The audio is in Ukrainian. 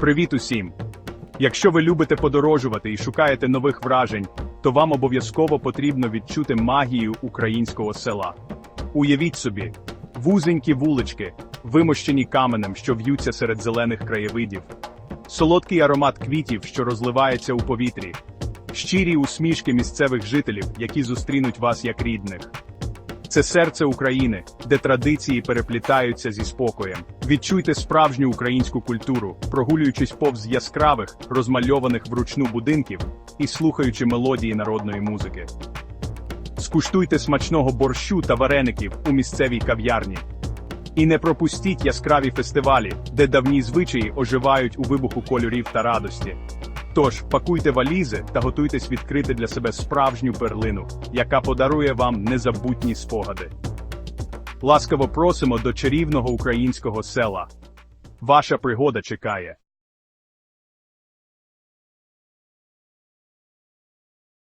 Привіт усім! Якщо ви любите подорожувати і шукаєте нових вражень, то вам обов'язково потрібно відчути магію українського села. Уявіть собі, вузенькі вулички, вимощені каменем, що в'ються серед зелених краєвидів, солодкий аромат квітів, що розливається у повітрі, щирі усмішки місцевих жителів, які зустрінуть вас як рідних. Це серце України, де традиції переплітаються зі спокоєм. Відчуйте справжню українську культуру, прогулюючись повз яскравих, розмальованих вручну будинків і слухаючи мелодії народної музики. Скуштуйте смачного борщу та вареників у місцевій кав'ярні. І не пропустіть яскраві фестивалі, де давні звичаї оживають у вибуху кольорів та радості. Тож пакуйте валізи та готуйтесь відкрити для себе справжню перлину, яка подарує вам незабутні спогади. Ласкаво просимо до чарівного українського села. Ваша пригода чекає.